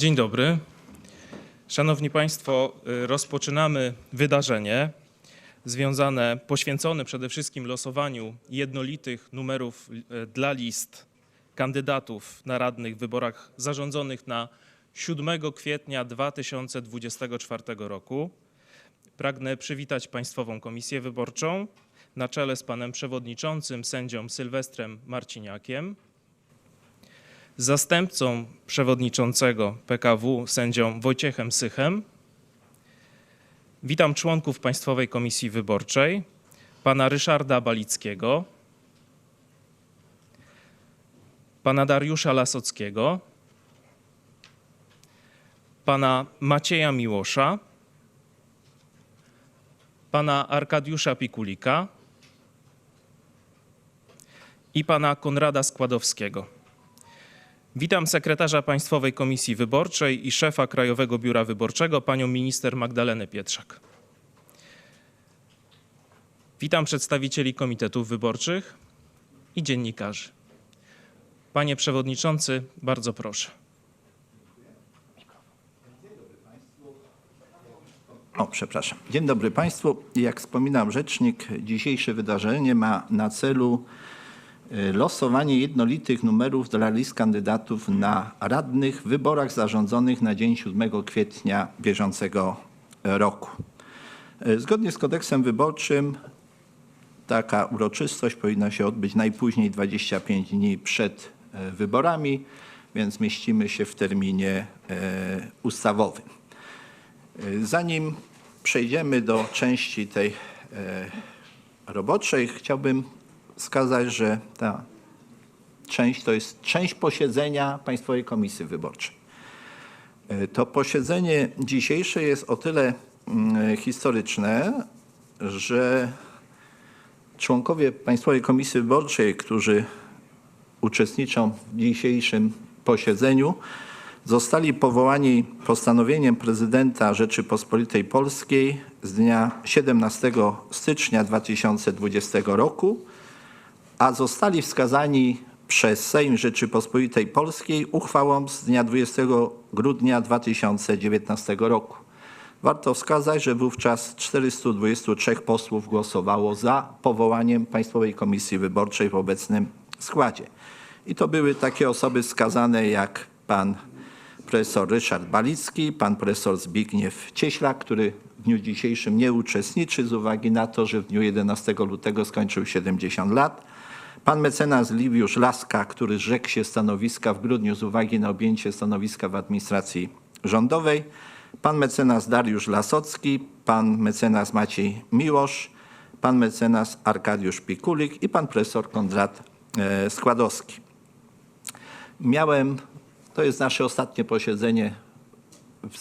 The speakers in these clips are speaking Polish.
Dzień dobry. Szanowni Państwo, y, rozpoczynamy wydarzenie związane, poświęcone przede wszystkim losowaniu jednolitych numerów y, dla list kandydatów na radnych w wyborach zarządzonych na 7 kwietnia 2024 roku. Pragnę przywitać Państwową Komisję Wyborczą na czele z panem przewodniczącym sędzią Sylwestrem Marciniakiem, zastępcą przewodniczącego PKW sędzią Wojciechem Sychem. Witam członków Państwowej Komisji Wyborczej, pana Ryszarda Balickiego, pana Dariusza Lasockiego, pana Macieja Miłosza, pana Arkadiusza Pikulika i pana Konrada Składowskiego. Witam sekretarza Państwowej Komisji Wyborczej i szefa Krajowego Biura Wyborczego, panią minister Magdalenę Pietrzak. Witam przedstawicieli komitetów wyborczych i dziennikarzy. Panie przewodniczący, bardzo proszę. O, przepraszam. Dzień dobry Państwu. Jak wspominał rzecznik, dzisiejsze wydarzenie ma na celu losowanie jednolitych numerów dla list kandydatów na radnych w wyborach zarządzonych na dzień 7 kwietnia bieżącego roku. E, Zgodnie z kodeksem wyborczym taka uroczystość powinna się odbyć najpóźniej 25 dni przed e, wyborami, więc mieścimy się w terminie ustawowym. Zanim przejdziemy do części tej roboczej, chciałbym wskazać, że ta część to jest część posiedzenia Państwowej Komisji Wyborczej. E, To posiedzenie dzisiejsze jest o tyle mm, historyczne, że członkowie Państwowej Komisji Wyborczej, którzy uczestniczą w dzisiejszym posiedzeniu, zostali powołani postanowieniem prezydenta Rzeczypospolitej Polskiej z dnia 17 stycznia 2020 roku, a zostali wskazani przez Sejm Rzeczypospolitej Polskiej uchwałą z dnia 20 grudnia 2019 roku. Warto wskazać, że wówczas 423 posłów głosowało za powołaniem Państwowej Komisji Wyborczej w obecnym składzie. I to były takie osoby wskazane jak pan profesor Ryszard Balicki, pan profesor Zbigniew Cieślak, który w dniu dzisiejszym nie uczestniczy z uwagi na to, że w dniu 11 lutego skończył 70 lat. Pan mecenas Liwiusz Laska, który zrzekł się stanowiska w grudniu z uwagi na objęcie stanowiska w administracji rządowej. Pan mecenas Dariusz Lasocki, pan mecenas Maciej Miłosz, pan mecenas Arkadiusz Pikulik i pan profesor Konrad e, Składowski. Miałem, to jest nasze ostatnie posiedzenie w,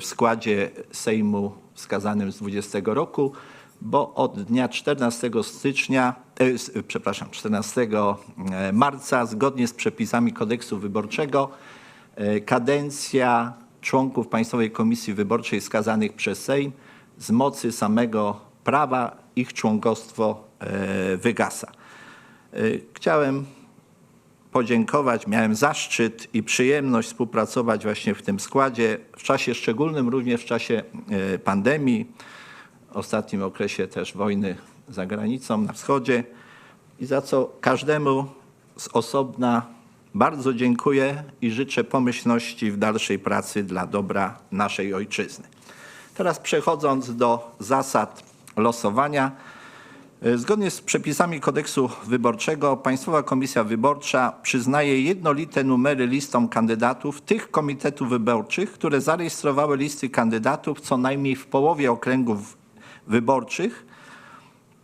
w składzie Sejmu wskazanym z 20 roku, bo od dnia 14 stycznia, e, s- przepraszam, 14 marca, zgodnie z przepisami kodeksu wyborczego, e, kadencja członków Państwowej Komisji Wyborczej wskazanych przez Sejm z mocy samego prawa ich członkostwo e, wygasa. E, Chciałem podziękować. Miałem zaszczyt i przyjemność współpracować właśnie w tym składzie w czasie szczególnym, również w czasie e, pandemii, ostatnim okresie też wojny za granicą na wschodzie i za co każdemu z osobna bardzo dziękuję i życzę pomyślności w dalszej pracy dla dobra naszej ojczyzny. Teraz przechodząc do zasad losowania. Zgodnie z przepisami kodeksu wyborczego Państwowa Komisja Wyborcza przyznaje jednolite numery listom kandydatów tych komitetów wyborczych, które zarejestrowały listy kandydatów co najmniej w połowie okręgów wyborczych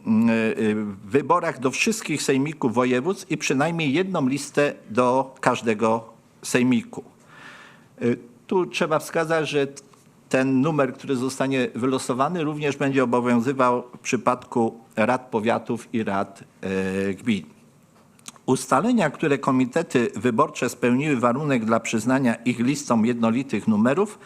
mm, y, w wyborach do wszystkich sejmików województw i przynajmniej jedną listę do każdego sejmiku. Y, Tu trzeba wskazać, że ten numer, który zostanie wylosowany, również będzie obowiązywał w przypadku rad powiatów i rad gmin. Ustalenia, które komitety wyborcze spełniły warunek dla przyznania ich listom jednolitych numerów,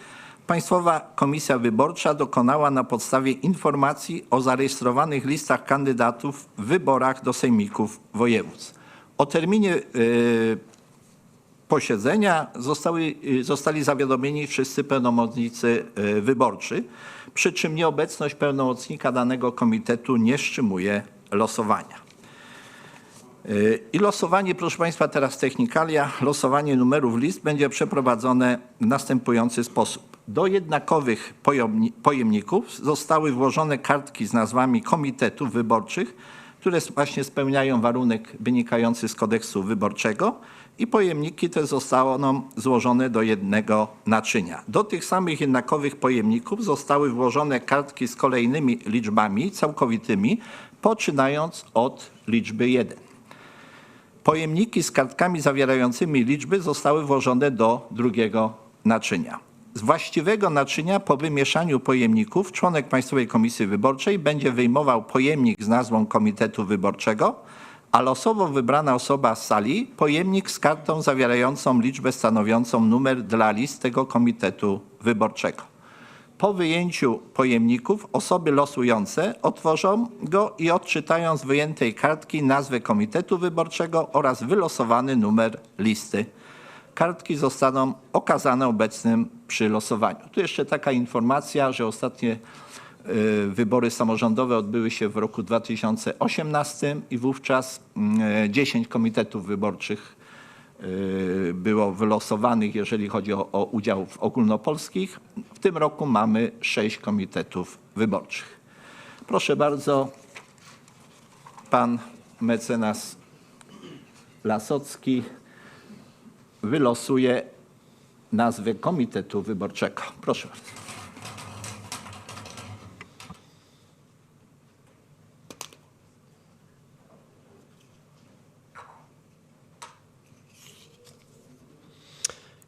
Państwowa Komisja Wyborcza dokonała na podstawie informacji o zarejestrowanych listach kandydatów w wyborach do sejmików województw. O terminie e, posiedzenia zostały, y, zostali zawiadomieni wszyscy pełnomocnicy y, wyborczy, przy czym nieobecność pełnomocnika danego komitetu nie wstrzymuje losowania. Y, I losowanie, proszę Państwa, teraz technikalia. Losowanie numerów list będzie przeprowadzone w następujący sposób. Do jednakowych pojemników zostały włożone kartki z nazwami komitetów wyborczych, które właśnie spełniają warunek wynikający z kodeksu wyborczego i pojemniki te zostaną złożone do jednego naczynia. Do tych samych jednakowych pojemników zostały włożone kartki z kolejnymi liczbami całkowitymi, poczynając od liczby 1. Pojemniki z kartkami zawierającymi liczby zostały włożone do drugiego naczynia. Z właściwego naczynia po wymieszaniu pojemników członek Państwowej Komisji Wyborczej będzie wyjmował pojemnik z nazwą komitetu wyborczego, a losowo wybrana osoba z sali pojemnik z kartą zawierającą liczbę stanowiącą numer dla list tego komitetu wyborczego. Po wyjęciu pojemników osoby losujące otworzą go i odczytają z wyjętej kartki nazwę komitetu wyborczego oraz wylosowany numer listy. Kartki zostaną okazane obecnym przy losowaniu. Tu jeszcze taka informacja, że ostatnie y, wybory samorządowe odbyły się w roku 2018 i wówczas y, 10 komitetów wyborczych y, było wylosowanych, jeżeli chodzi o, o udział w ogólnopolskich. W tym roku mamy sześć komitetów wyborczych. Proszę bardzo, pan mecenas Lasocki wylosuje nazwę komitetu wyborczego. Proszę bardzo.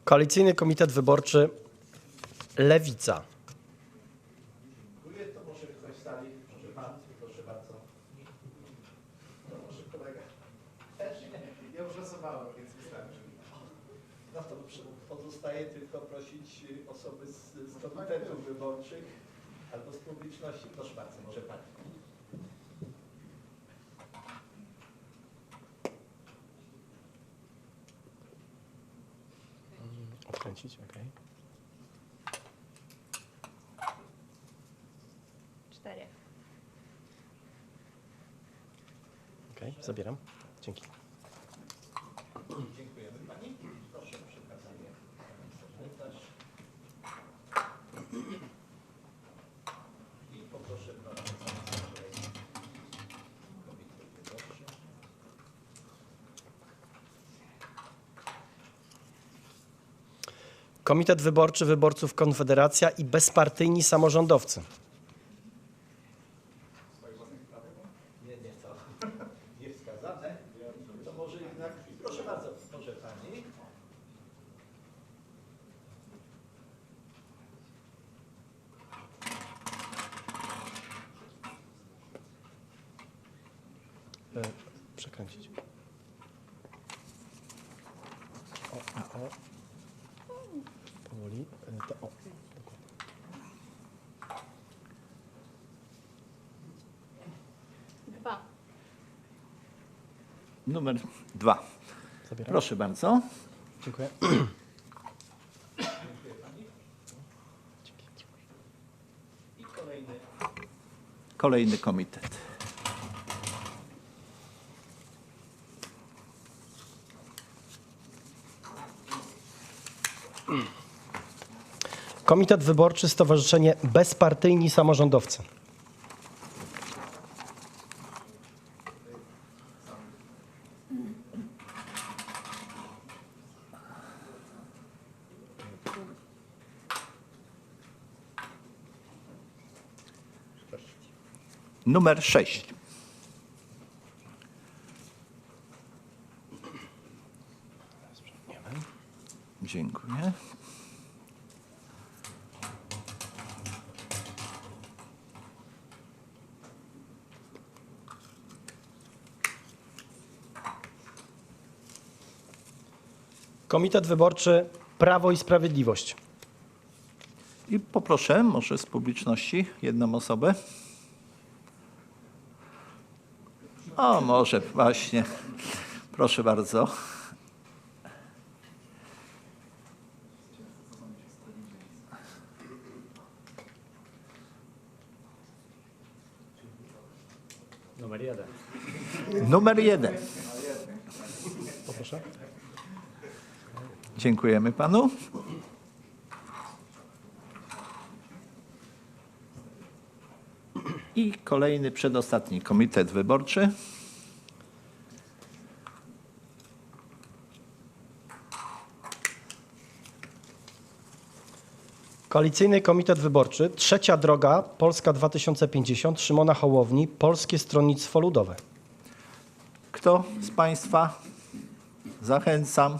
Koalicyjny Komitet Wyborczy Lewica. To może ktoś stali, może pan, proszę bardzo. To może kolega. Też nie. Ja już losowałem, więc wystarczy. No to przy- pozostaje tylko prosić y, osoby z, z komitetów wyborczych albo z publiczności. Proszę bardzo, może pani. Odkręcić, ok. Cztery. Ok, zabieram. Dzięki. Dziękujemy pani. Proszę o przekazanie. Sekretarz. I poproszę pana mecenasa kolejny. Komitet wyborczy. Komitet Wyborczy Wyborców Konfederacja i bezpartyjni samorządowcy. Przekręcić. O, a, o. Powoli. E, to, o. Dwa. Numer dwa. Zabieram. Proszę bardzo. Dziękuję. I kolejny. Kolejny komitet. Komitet Wyborczy Stowarzyszenie Bezpartyjni Samorządowcy. Numer 6. Komitet Wyborczy Prawo i Sprawiedliwość. I poproszę może z publiczności jedną osobę. O, może właśnie. Proszę bardzo. Numer jeden. Numer jeden. Dziękujemy panu. I kolejny, przedostatni komitet wyborczy. Koalicyjny Komitet Wyborczy, Trzecia Droga, Polska 2050, Szymona Hołowni, Polskie Stronnictwo Ludowe. Kto z państwa? Zachęcam.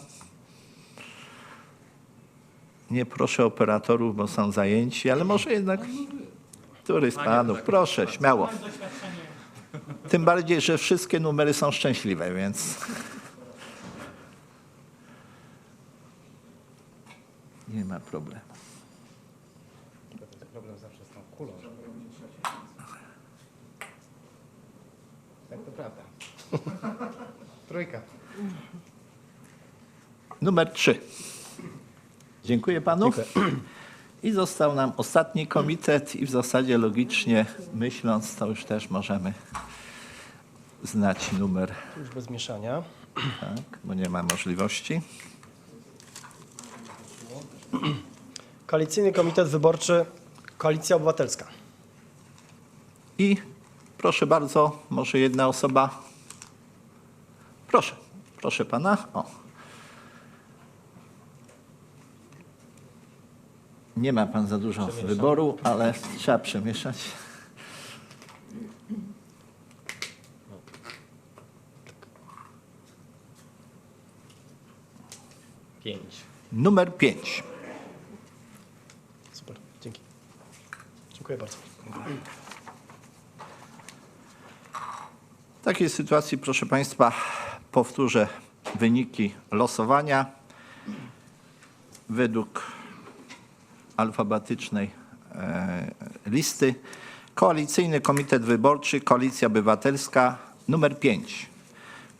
Nie proszę operatorów, bo są zajęci, ale może jednak któryś z panów? Proszę, śmiało. Tym bardziej, że wszystkie numery są szczęśliwe, więc. Nie ma problemu. Problem zawsze z tą kulą. Tak to prawda. Trójka. Numer 3. Dziękuję panu. I został nam ostatni komitet i w zasadzie logicznie myśląc, to już też możemy znać numer, Już bez mieszania. tak, bo nie ma możliwości. Koalicyjny Komitet Wyborczy, Koalicja Obywatelska. I proszę bardzo, może jedna osoba. Proszę, proszę pana. O. Nie ma pan za dużo wyboru, ale trzeba przemieszać. Pięć. Numer 5. Super, dzięki. Dziękuję bardzo. W takiej sytuacji, proszę Państwa, powtórzę wyniki losowania według alfabetycznej e, listy. Koalicyjny Komitet Wyborczy, Koalicja Obywatelska numer 5.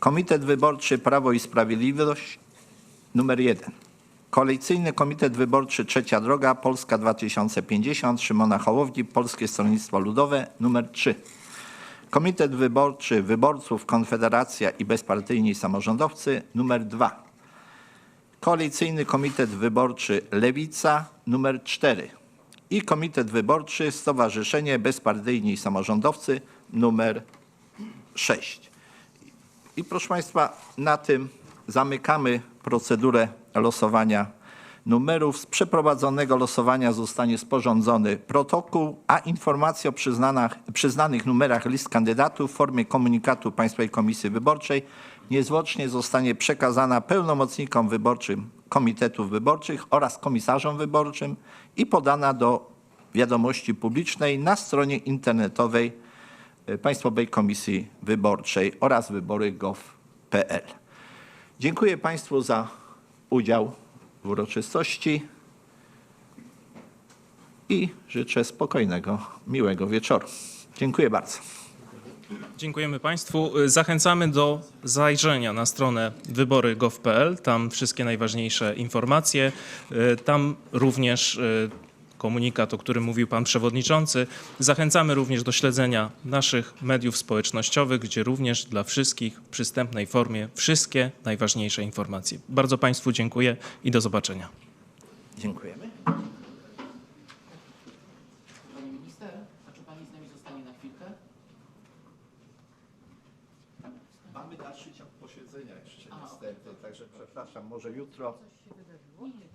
Komitet Wyborczy Prawo i Sprawiedliwość numer 1. Koalicyjny Komitet Wyborczy Trzecia Droga Polska 2050 Szymona Hołowni Polskie Stronnictwo Ludowe numer 3. Komitet Wyborczy Wyborców Konfederacja i Bezpartyjni Samorządowcy numer 2. Koalicyjny Komitet Wyborczy Lewica numer 4. I Komitet Wyborczy Stowarzyszenie Bezpartyjni Samorządowcy numer 6. I proszę Państwa, na tym zamykamy procedurę losowania numerów. Z przeprowadzonego losowania zostanie sporządzony protokół, a informacja o przyznanych numerach list kandydatów w formie komunikatu Państwowej Komisji Wyborczej niezwłocznie zostanie przekazana pełnomocnikom wyborczym komitetów wyborczych oraz komisarzom wyborczym i podana do wiadomości publicznej na stronie internetowej e, Państwowej Komisji Wyborczej oraz wybory.gov.pl. Dziękuję Państwu za udział w uroczystości i życzę spokojnego, miłego wieczoru. Dziękuję bardzo. Dziękujemy Państwu. Zachęcamy do zajrzenia na stronę wybory.gov.pl. Tam wszystkie najważniejsze informacje. Y, Tam również y, komunikat, o którym mówił Pan Przewodniczący. Zachęcamy również do śledzenia naszych mediów społecznościowych, gdzie również dla wszystkich w przystępnej formie wszystkie najważniejsze informacje. Bardzo Państwu dziękuję i do zobaczenia. Dziękujemy. Pani minister, a czy pani z nami zostanie na chwilkę? Mamy dalszy ciąg posiedzenia jeszcze niestety, także przepraszam, może jutro. Nie, nie, tak